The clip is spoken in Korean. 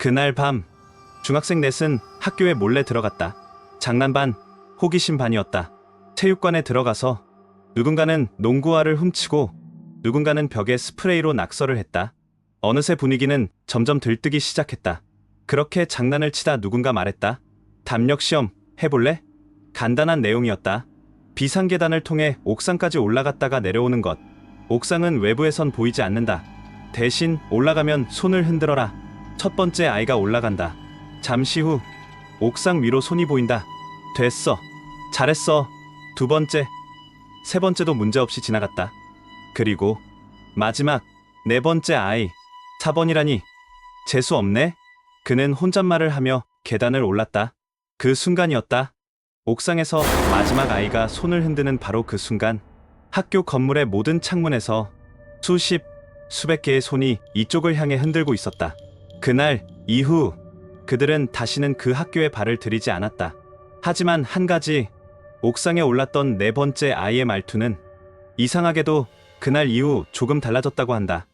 그날 밤 중학생 넷은 학교에 몰래 들어갔다. 장난 반, 호기심 반이었다. 체육관에 들어가서 누군가는 농구화를 훔치고 누군가는 벽에 스프레이로 낙서를 했다. 어느새 분위기는 점점 들뜨기 시작했다. 그렇게 장난을 치다 누군가 말했다. 담력 시험 해볼래? 간단한 내용이었다. 비상계단을 통해 옥상까지 올라갔다가 내려오는 것. 옥상은 외부에선 보이지 않는다. 대신 올라가면 손을 흔들어라. 첫 번째 아이가 올라간다. 잠시 후 옥상 위로 손이 보인다. 됐어. 잘했어. 두 번째. 세 번째도 문제없이 지나갔다. 그리고 마지막 네 번째 아이 4번이라니 재수 없네. 그는 혼잣말을 하며 계단을 올랐다. 그 순간이었다. 옥상에서 마지막 아이가 손을 흔드는 바로 그 순간 학교 건물의 모든 창문에서 수십, 수백 개의 손이 이쪽을 향해 흔들고 있었다. 그날 이후 그들은 다시는 그 학교에 발을 들이지 않았다. 하지만 한 가지 옥상에 올랐던 네 번째 아이의 말투는 이상하게도 그날 이후 조금 달라졌다고 한다.